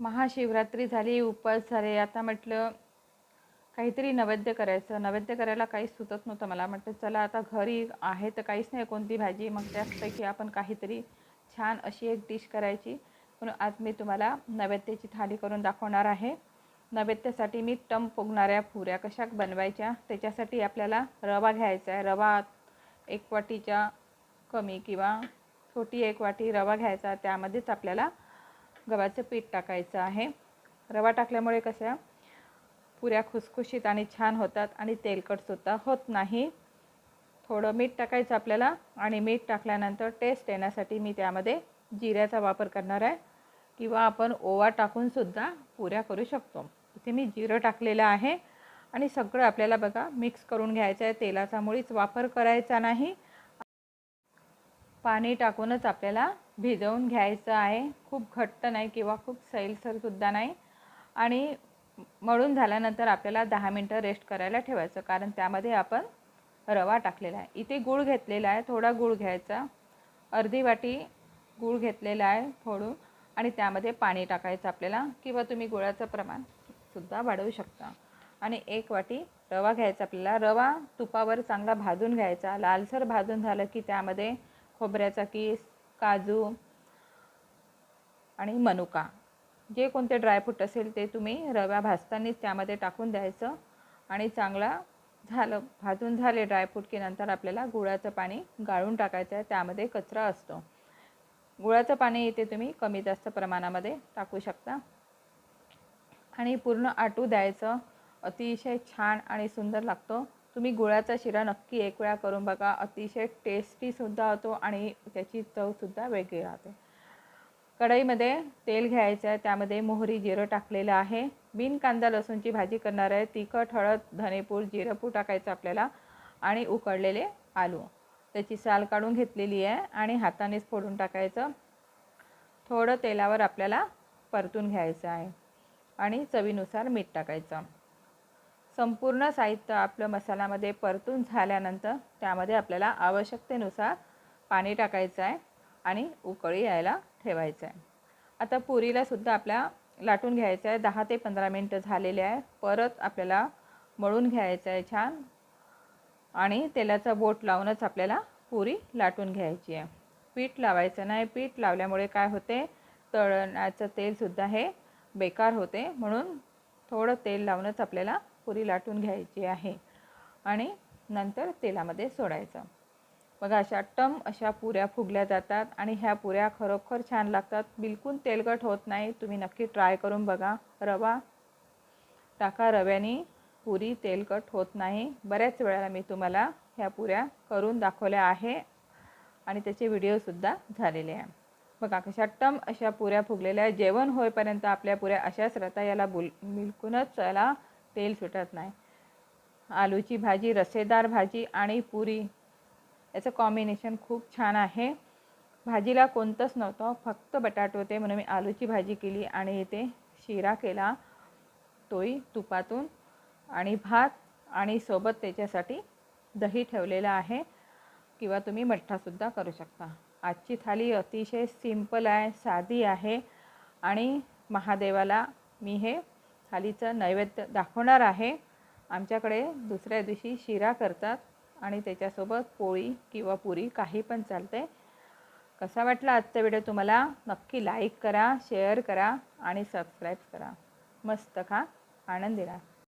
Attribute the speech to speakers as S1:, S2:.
S1: महाशिवरात्री झाली उपवास झाले. आता म्हटलं काहीतरी नैवेद्य करायचं. नैवेद्य करायला काहीच सुचत नव्हतं मला. म्हटलं चला आता घरी आहे तर काहीच नाही कोणती भाजी. मग त्याचपैकी आपण काहीतरी छान अशी एक डिश करायची. म्हणून आज मी तुम्हाला नैवेद्याची थाली करून दाखवणार आहे. नैवेद्यासाठी मी टम पोगणाऱ्या पुऱ्या कशा बनवायच्या त्याच्यासाठी आपल्याला रवा घ्यायचा आहे. रवा एक वाटीच्या कमी किंवा छोटी एक वाटी रवा घ्यायचा. त्यामध्येच आपल्याला गव्हाचं पीठ टाकायचं आहे. रवा टाकल्यामुळे कशा? पुऱ्या खुसखुशीत आणि छान होतात आणि तेलकटसुद्धा होत नाही. थोडं मीठ टाकायचं आपल्याला आणि मीठ टाकल्यानंतर टेस्ट येण्यासाठी मी त्यामध्ये जिऱ्याचा वापर करणार आहे. किंवा आपण ओवा टाकूनसुद्धा पुऱ्या करू शकतो. इथे मी जिरं टाकलेलं आहे आणि सगळं आपल्याला बघा मिक्स करून घ्यायचं आहे. तेलाचा मुळीच वापर करायचा नाही. पाणी टाकूनच आपल्याला भिजवून घ्यायचं आहे. खूप घट्ट नाही किंवा खूप सैलसरसुद्धा नाही. आणि मळून झाल्यानंतर आपल्याला दहा मिनटं रेस्ट करायला ठेवायचं. कारण त्यामध्ये आपण रवा टाकलेला आहे. इथे गूळ घेतलेला आहे. थोडा गूळ घ्यायचा. अर्धी वाटी गूळ घेतलेला आहे थोडं आणि त्यामध्ये पाणी टाकायचं आपल्याला. किंवा तुम्ही गुळाचं प्रमाण सुद्धा वाढवू शकता. आणि एक वाटी रवा घ्यायचा आपल्याला. रवा तुपावर चांगला भाजून घ्यायचा. लालसर भाजून झालं की त्यामध्ये खोबऱ्याचा किस काजू आणि मनुका. जे कोणते ड्रायफ्रूट असेल ते तुम्ही रव्या भाजतानीच त्यामध्ये टाकून द्यायचं आणि चांगला झालं भाजून झाले ड्रायफ्रूट की नंतर आपल्याला गुळाचं पाणी गाळून टाकायचं आहे त्यामध्ये कचरा असतो. गुळाचं पाणी इथे तुम्ही कमी जास्त प्रमाणामध्ये टाकू शकता. आणि पूर्ण आटू द्यायचं. अतिशय छान आणि सुंदर लागतो. तुम्ही गुळाचा शिरा नक्की एक वेळा करून बघा. अतिशय टेस्टीसुद्धा होतो आणि त्याची चवसुद्धा वेगळी राहते. कढईमध्ये तेल घ्यायचं आहे. त्यामध्ये मोहरी जिरं टाकलेलं आहे. बिन कांदा लसूणची भाजी करणार आहे. तिखट हळद धनेपूर जिरंपूर टाकायचं आपल्याला आणि उकडलेले आलू. त्याची साल काढून घेतलेली आहे आणि हातानेच फोडून टाकायचं. थोडं तेलावर आपल्याला परतून घ्यायचं आहे. आणि चवीनुसार मीठ टाकायचं. संपूर्ण साहित्य आपलं मसाल्यामध्ये परतून झाल्यानंतर त्यामध्ये आपल्याला आवश्यकतेनुसार पाणी टाकायचं आहे आणि उकळी यायला ठेवायचं आहे. आता पुरीलासुद्धा आपल्या लाटून घ्यायचं आहे. दहा ते पंधरा मिनटं झालेले आहे. परत आपल्याला मळून घ्यायचं आहे छान. आणि तेलाचा बोट लावूनच आपल्याला पुरी लाटून घ्यायची आहे. पीठ लावायचं नाही. पीठ लावल्यामुळे काय होते? तळण्याचं तेलसुद्धा हे बेकार होते. म्हणून थोडं तेल लावूनच आपल्याला पुरी लाटून घ्यायची आहे आणि नंतर तेलामध्ये सोडायचं. बघा अशा टम अशा पुऱ्या फुगल्या जातात आणि ह्या पुऱ्या खरोखर छान लागतात. बिलकुल तेलकट होत नाही. तुम्ही नक्की ट्राय करून बघा. रवा टाका. रव्याने पुरी तेलकट होत नाही. बऱ्याच वेळेला मी तुम्हाला ह्या पुऱ्या करून दाखवल्या आहे आणि त्याचे व्हिडिओसुद्धा झालेले आहे. बघा कशा टम अशा पुऱ्या फुगलेल्या आहे जेवण होईपर्यंत आपल्या पुऱ्या अशाच राहता याला बुल बिलकुलच याला तेल सुटत नाही. आलूची भाजी रसेदार भाजी आणि पुरी याचं कॉम्बिनेशन खूप छान आहे. भाजीला कोणतंच नव्हतं फक्त बटाटे होते. म्हणून मी आलूची भाजी केली आणि इथे शिरा केला तोही तुपातून आणि भात आणि सोबत त्याच्यासाठी दही ठेवलेलं आहे. किंवा तुम्ही मठ्ठासुद्धा करू शकता. आजची थाली अतिशय सिंपल आहे साधी आहे आणि महादेवाला मी हे थालीचं नैवेद्य दाखवणार आहे. आमच्याकडे दुसऱ्या दिवशी शिरा करतात आणि त्याच्यासोबत पोळी किंवा पुरी काही पण चालते कसा वाटला आजचा व्हिडिओ तुम्हाला? नक्की लाईक करा शेअर करा आणि सबस्क्राईब करा. मस्त खा. आनंदी राहा